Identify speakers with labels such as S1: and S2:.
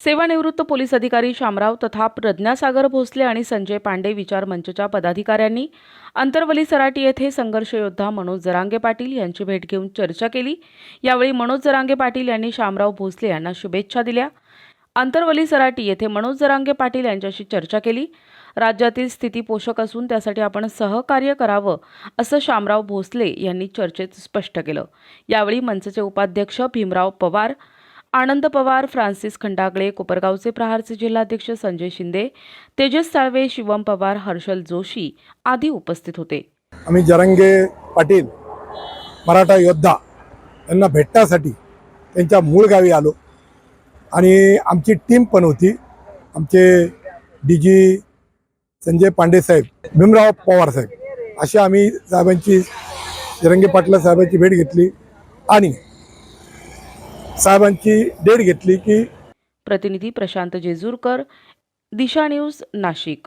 S1: सेवानिवृत्त पोलीस अधिकारी शामराव तथा प्रज्ञासागर भोसले आणि संजय पांडे विचार मंचच्या पदाधिकाऱ्यांनी अंतरवली सराटी येथे संघर्ष योद्धा मनोज जरांगे पाटील यांची भेट घेऊन चर्चा केली. यावेळी मनोज जरांगे पाटील यांनी शामराव भोसले यांना शुभेच्छा दिल्या. अंतरवली सराटी येथे मनोज जरांगे पाटील यांच्याशी चर्चा केली. राज्यातील स्थिती पोषक असून त्यासाठी आपण सहकार्य करावं असं शामराव भोसले यांनी चर्चेत स्पष्ट केलं. यावेळी मंचचे उपाध्यक्ष भीमराव पवार आनंद पवार फ्रान्सिस खंडागळे कोपरगावचे प्रहारचे जिल्हाध्यक्ष संजय शिंदे तेजस साळवे शिवम पवार हर्षल जोशी आदी उपस्थित होते.
S2: आम्ही जरंगे पाटील मराठा योद्धा यांना भेटण्यासाठी त्यांच्या मूळ गावी आलो. आणि आमची टीम पण होती. आमचे डी जी संजय पांडे साहेब भीमराव पवार साहेब अशी आम्ही साहेबांची जरंगे पाटला साहेबांची भेट घेतली. आणि साहेबांची डेट घेतली की
S1: प्रतिनिधी प्रशांत जेजूरकर दिशा न्यूज नाशिक.